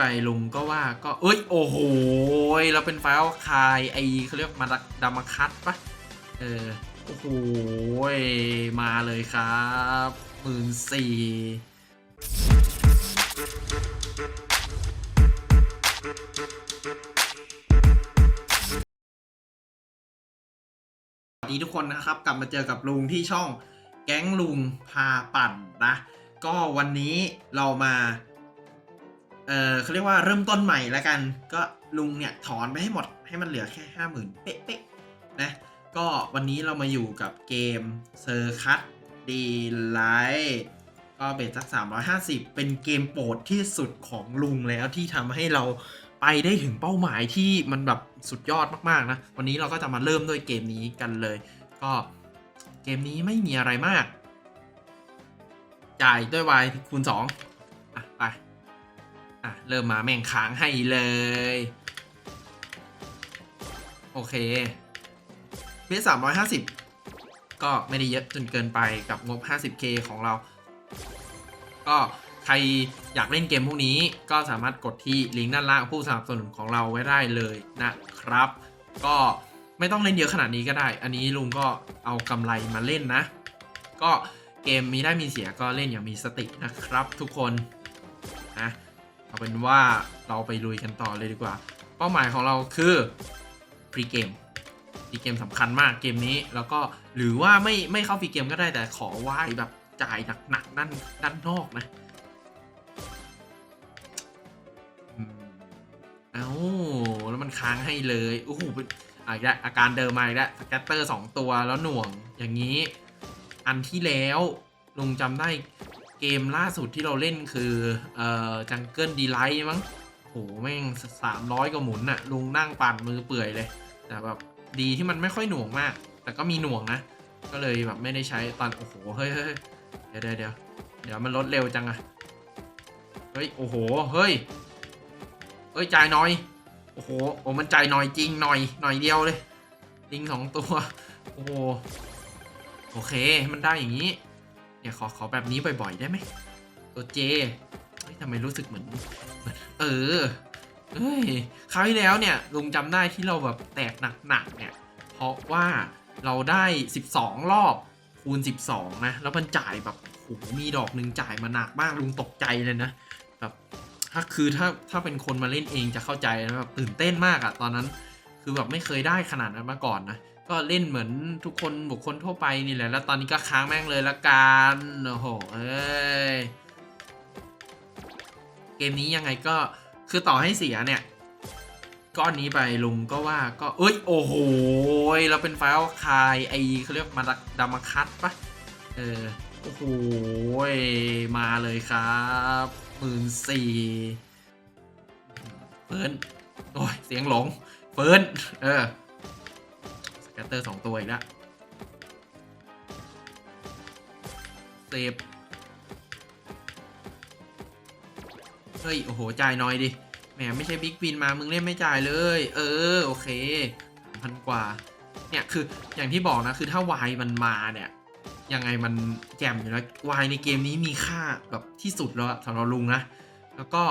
ไปลุงก็ว่าก็เอ้ย โอ้โหเราเป็นไฟล์คายไอเขาเรียกมาดามาคัตปะเออ โอ้โหมาเลยครับหมื่นสี่สวัสดีทุกคนนะครับ กลับมาเจอกับลุงที่ช่องแก๊งลุงพาปั่นนะ ก็วันนี้เรามา เออเขาเรียกว่าเริ่มต้นใหม่แล้วกัน ก็ลุงเนี่ยถอนไปให้หมดให้มันเหลือแค่ห้าหมื่นเป๊ะๆนะก็วันนี้เรามาอยู่กับเกมเซอร์คัตดีไลท์ก็เบสสัก 350 เป็นเกมโปรดที่สุดของลุงแล้วที่ทำให้เราไปได้ถึงเป้าหมายที่มันแบบสุดยอดมากๆนะ วันนี้เราก็จะมาเริ่มด้วยเกมนี้กันเลย ก็เกมนี้ไม่มีอะไรมาก จ่ายด้วย Y คูณ2อะไป อะ เริ่มมาแม่งค้างให้เลย โอเคเบสสามร้อยห้าสิบก็ไม่ได้เยอะจนเกินไปกับงบ 50k ของเรา ก็ใครอยากเล่นเกมพวกนี้ก็สามารถกดที่ลิงก์ด้านล่างผู้สนับสนุนของเราไว้ได้เลยนะครับ ก็ไม่ต้องเล่นเยอะขนาดนี้ก็ได้ อันนี้ลุงก็เอากำไรมาเล่นนะ ก็เกมมีได้มีเสียก็เล่นอย่างมีสตินะครับทุกคนนะ เอาเป็นว่าเราไปลุยกันต่อเลยดีกว่า เป้าหมายของเราคือฟรีเกมฟรีเกมสำคัญมากเกมนี้ แล้วก็หรือว่าไม่ไม่เข้าฟรีเกมก็ได้แต่ขอวายแบบจ่ายหนักๆด้านด้านนอกนะอืมเอ้าแล้วมันค้างให้เลยโอ้โหเป็นอะอีกแล้วอาการเดิมมาอีกแล้วสแกตเตอร์สองตัวแล้วหน่วงอย่างนี้ อันที่แล้วลุงจำได้ เกมล่าสุดที่เราเล่นคือ เอ่อจังเกิลดีไลท์มั้งโหแม่งสามร้อยกว่าหมุนน่ะลุงนั่งปั่นมือเปื่อยเลย แต่แบบดีที่มันไม่ค่อยหน่วงมาก แต่ก็มีหน่วงนะ ก็เลยแบบไม่ได้ใช้ตอนโอ้โหเฮ้ยเดี๋ยวเดี๋ยวเดี๋ยวเดี๋ยวมันลดเร็วจังอะเฮ้ยโอ้โหเฮ้ยเฮ้ยจ่ายน่อยโอ้โหโอ้มันจ่ายหน่อยจริงหน่อยหน่อยเดียวเลยลิงสองตัวโอ้โหโอเคมันได้อย่างนี้ เนี่ยขอขอแบบนี้บ่อยๆ ได้ไหมตัวเจทำไมรู้สึกเหมือนเหมือน เออเฮ้ยคราวที่แล้วเนี่ยลุงจำได้ที่เราแบบแตกหนักๆเนี่ย เพราะว่าเราได้ 12 รอบคูณ 12 นะ แล้วมันจ่ายแบบโหมีดอกหนึ่งจ่ายมาหนักมากลุงตกใจเลยนะแบบถ้าคือถ้าถ้าเป็นคนมาเล่นเองจะเข้าใจนะแบบตื่นเต้นมากอะตอนนั้น คือแบบไม่เคยได้ขนาดนั้นมาก่อนนะ ก็เล่นเหมือนทุกคนบุคคลทั่วไปนี่แหละ แล้วตอนนี้ก็ค้างแม่งเลยละกันโอ้โหเอ้ยเกมนี้ยังไงก็คือต่อให้เสียเนี่ย ก้อนนี้ไปลุงก็ว่าก็เอ้ย โอ้โหเราเป็นไฟล์คายไอเขาเรียกมาดามาคัตปะเออโอ้โหมาเลยครับหมื่นสี่เฟิร์นโอ้ยเสียงหลงเฟิร์นเออ แกตเตอร์สองตัวอีกแล้วเซฟเฮ้ย โอ้โห จ่ายน้อยดิ แหม ไม่ใช่บิ๊กวินมา มึงเล่นไม่จ่ายเลย เออ โอเคพันกว่า เนี่ย คืออย่างที่บอกนะ คือถ้าวายมันมาเนี่ย ยังไงมันแจ่มอยู่แล้ววายในเกมนี้มีค่าแบบที่สุดแล้วสำหรับลุงนะ แล้วก็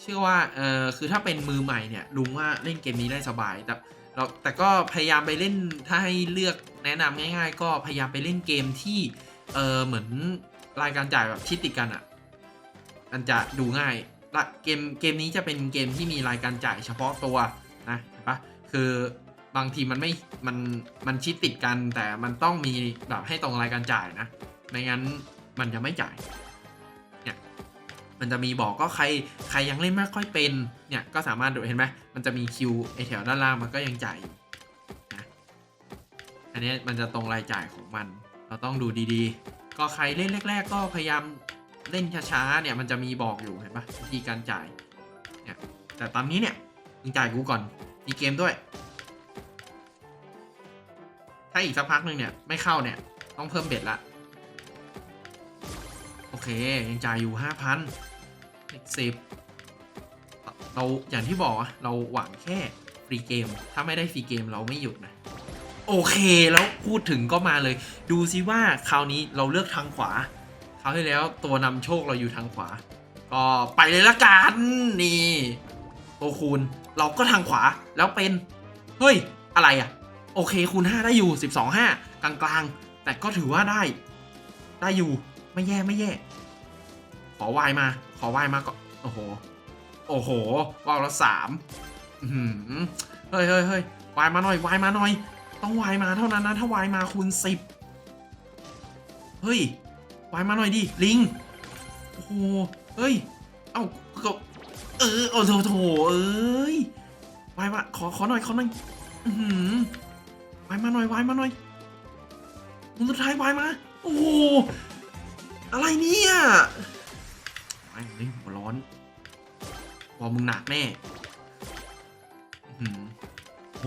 เชื่อว่า เออคือถ้าเป็นมือใหม่เนี่ย ลุงว่าเล่นเกมนี้ได้สบาย แต่ เราแต่ก็พยายามไปเล่นถ้าให้เลือกแนะนำง่าย ๆ ก็พยายามไปเล่นเกมที่เออเหมือนรายการจ่ายแบบชิดติดกันอะมันจะดูง่ายละเกมเกมนี้จะเป็นเกมที่มีรายการจ่ายเฉพาะตัวนะเห็นปะคือบางทีมันไม่มันมันชิดติดกันแต่มันต้องมีแบบให้ตรงรายการจ่ายนะไม่งั้นมันจะไม่จ่าย มันจะมีบอกก็ใครใครยังเล่นไม่ค่อยเป็นเนี่ยก็สามารถดูเห็นไหมมันจะมีคิวไอแถวด้านล่างมันก็ยังจ่ายอยู่นะอันนี้มันจะตรงรายจ่ายของมัน เราต้องดูดีๆ ก็ใครเล่นแรก ๆ ก็พยายามเล่นช้าๆเนี่ยมันจะมีบอกอยู่เห็นปะวิธีการจ่ายเนี่ยแต่ตอนนี้เนี่ยมึงจ่ายกูก่อนมีเกมด้วย ถ้าอีกสักพักหนึ่งเนี่ยไม่เข้าเนี่ยต้องเพิ่มเบ็ดละโอเค ยังจ่ายอยู่ห้าพัน เลขสิบเราอย่างที่บอกอะเราหวังแค่ฟรีเกม ถ้าไม่ได้ฟรีเกมเราไม่หยุดนะ โอเคแล้วพูดถึงก็มาเลย ดูซิว่าคราวนี้เราเลือกทางขวาคราวที่แล้วตัวนำโชคเราอยู่ทางขวา ก็ไปเลยละกันนี่โอคูณเราก็ทางขวาแล้วเป็นเฮ้ยอะไรอะโอเคคูณ 5 ได้อยู่ 12 5 กลางๆ แต่ก็ถือว่าได้ ได้อยู่ไม่แย่ไม่แย่ ขอวายมา ขอวายมาก็โอ้โห โอ้โหว่าวละสามเฮ้ยเฮ้ยเฮ้ยวายมาหน่อยวายมาหน่อย ต้องวายมาเท่านั้นนะ ถ้าวายมาคูณสิบเฮ้ยวายมาหน่อยดิลิงโอ้โหเฮ้ย เอ้าก็เออโอ้โถโถเอ้ยวายมาขอขอหน่อยขอหน่อยอือหือวายมาหน่อยวายมาหน่อยมุนสุดท้ายวายมาโอ้โหอะไรเนี่ย ไอ้เฮ้ยหัวร้อนวอมึงหนักแน่โห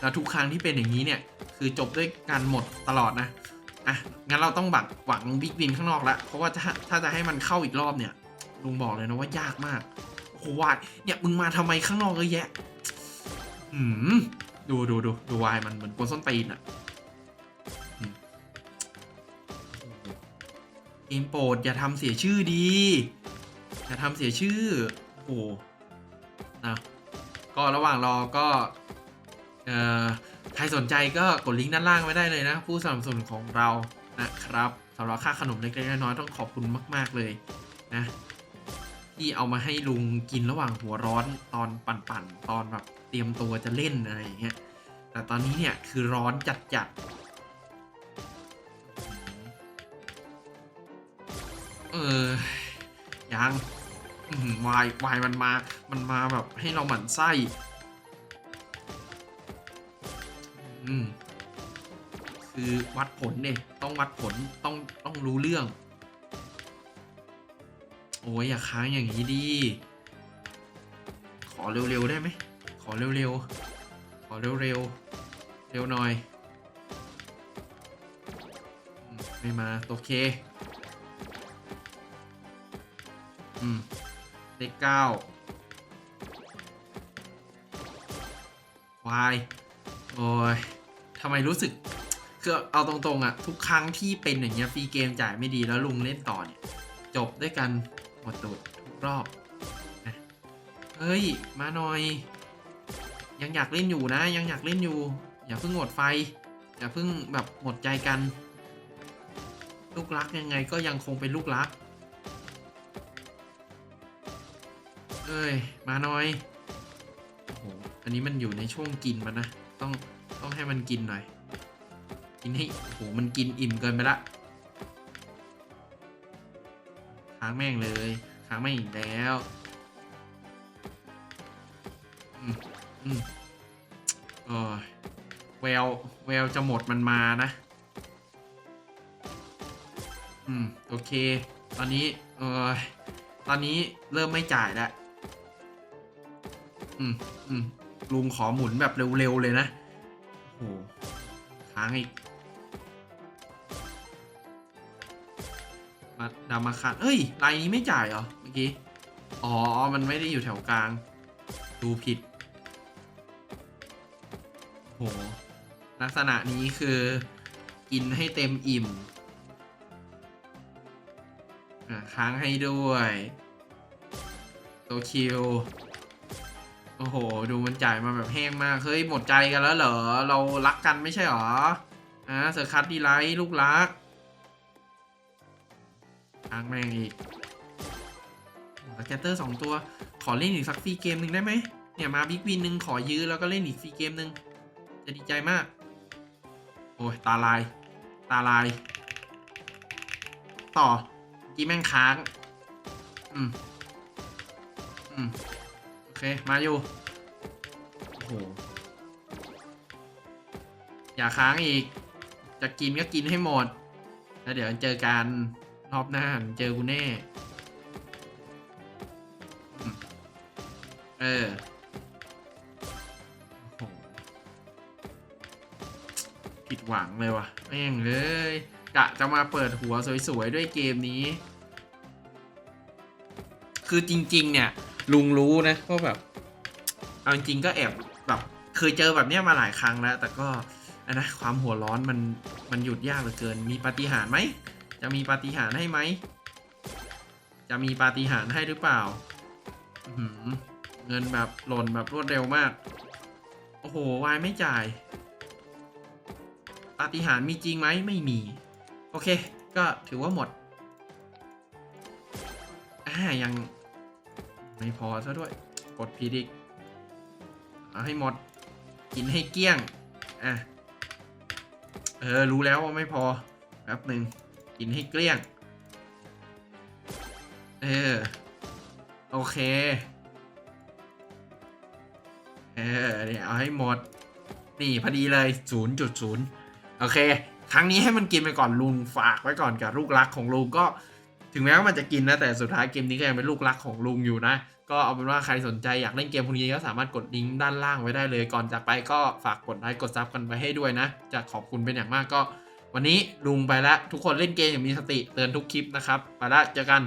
แล้วทุกครั้งที่เป็นอย่างนี้เนี่ย คือจบด้วยการหมดตลอดนะ อะ งั้นเราต้องบักหวังบิ๊กวินข้างนอกแล้วเพราะว่าถ้าถ้าจะให้มันเข้าอีกรอบเนี่ย ลุงบอกเลยนะว่ายากมาก โอ้โหวายเนี่ยมึงมาทำไมข้างนอกเยอะแยะ อืม ดูดูดูดูวายมันเหมือนกวนส้นตีนอะอืมเกมโปรดอย่าทำเสียชื่อดี อย่าทำเสียชื่อ โอ้โหนะก็ระหว่างรอก็ เอ่อ ใครสนใจก็กดลิงก์ด้านล่างไว้ได้เลยนะ ผู้สนับสนุนของเรานะครับสำหรับค่าขนมเล็กๆน้อยๆต้องขอบคุณมาก ๆเลยนะ ที่เอามาให้ลุงกินระหว่างหัวร้อนตอนปั่นๆตอนแบบเตรียมตัวจะเล่นอะไรอย่างเงี้ยแต่ตอนนี้เนี่ยคือร้อนจัดๆเออยัง วายวายมันมา มันมาแบบให้เราหมั่นไส้อืมคือวัดผลเนี่ยต้องวัดผลต้องต้องรู้เรื่อง โอ้ยอย่าค้างอย่างนี้ดี ขอเร็วๆได้ไหม ขอเร็วๆ ขอเร็วๆ เร็วหน่อย ไม่มา โอเค อืม เลขเก้าวายโอ้ยทำไมรู้สึกคือเอาตรงๆอะทุกครั้งที่เป็นอย่างเงี้ยฟรีเกมจ่ายไม่ดีแล้วลุงเล่นต่อเนี่ย จบด้วยกันหมดตูดทุกรอบเฮ้ย มาหน่อย ยังอยากเล่นอยู่นะ ยังอยากเล่นอยู่ อย่าเพิ่งหมดไฟ อย่าเพิ่งแบบหมดใจกัน ลูกรักยังไงก็ยังคงเป็นลูกรัก เอ้ย มาหน่อยโอ้โหอันนี้มันอยู่ในช่วงกินมันนะ ต้องต้องให้มันกินหน่อย กินให้โอ้โหมันกินอิ่มเกินไปละค้างแม่งเลยค้างไม่งอีกแล้วอืมอืมโอ้ยแววแววจะหมดมันมานะ อืม โอเค ตอนนี้เออตอนนี้เริ่มไม่จ่ายแล้ว อืมอืมลุงขอหมุนแบบเร็วๆเลยนะโอ้โหค้างอีกมาดามาคันเอ้ยลายนี้ไม่จ่ายเหรอเมื่อกี้ อ๋อ มันไม่ได้อยู่แถวกลาง ดูผิดโหลักษณะนี้คือ กินให้เต็มอิ่มค้างให้ด้วยตัวคิว โอ้โห ดูมันจ่ายมาแบบแห้งมาก เฮ้ย หมดใจกันแล้วเหรอ เรารักกันไม่ใช่หรออ่าเซอร์คัสดีไลท์ลูกรักค้างแม่งอีกแกตเตอร์สองตัว ขอเล่นอีกสักฟรีเกมหนึ่งได้ไหม เนี่ยมาบิ๊กวินหนึ่งขอยื้อแล้วก็เล่นอีกฟรีเกมหนึ่งจะดีใจมาก โอ้ย ตาลาย ตาลาย ต่อเมื่อกี้แม่งค้าง อืม อืม เค มาอยู่ โอ้โห อย่าค้างอีก จะกินก็กินให้หมด แล้วเดี๋ยวเจอกันรอบหน้าเจอกูแน่อืมเออโอ้โหผิดหวังเลยว่ะแม่งเลยกะจะมาเปิดหัวสวยๆ ด้วยเกมนี้ คือจริง ๆ เนี่ย ลุงรู้นะว่าแบบ เอาจริงๆก็แอบแบบเคยเจอแบบเนี้ยมาหลายครั้งแล้ว แต่ก็อันนะความหัวร้อนมันมันหยุดยากเหลือเกิน มีปาฏิหาริย์ไหมจะมีปาฏิหาริย์ให้ไหมจะมีปาฏิหาริย์ให้หรือเปล่าหือเงินแบบหล่นแบบรวดเร็วมาก โอ้โหวายไม่จ่าย ปาฏิหาริย์มีจริงไหมไม่มี โอเค ก็ถือว่าหมดอ่ายัง ไม่พอซะด้วย กดผิดอีกเอาให้หมด กินให้เกลี้ยง อะ เออ รู้แล้วว่าไม่พอแป๊บหนึ่งกินให้เกลี้ยง เออ โอเค เออเนี่ยเอาให้หมด นี่พอดีเลย 0.0 โอเค ครั้งนี้ให้มันกินไปก่อนลุงฝากไว้ก่อนกับลูกรักของลุงก็ ถึงแม้ว่ามันจะกินนะ แต่สุดท้ายเกมนี้ก็ยังเป็นลูกรักของลุงอยู่นะ ก็เอาเป็นว่าใครสนใจอยากเล่นเกมพวกนี้ก็สามารถกดลิงก์ด้านล่างไว้ได้เลย ก่อนจากไปก็ฝากกดไลค์กดซับกันไปให้ด้วยนะ จะขอบคุณเป็นอย่างมากก็ วันนี้ลุงไปแล้วทุกคนเล่นเกมอย่างมีสติเตือนทุกคลิปนะครับไปละเจอกัน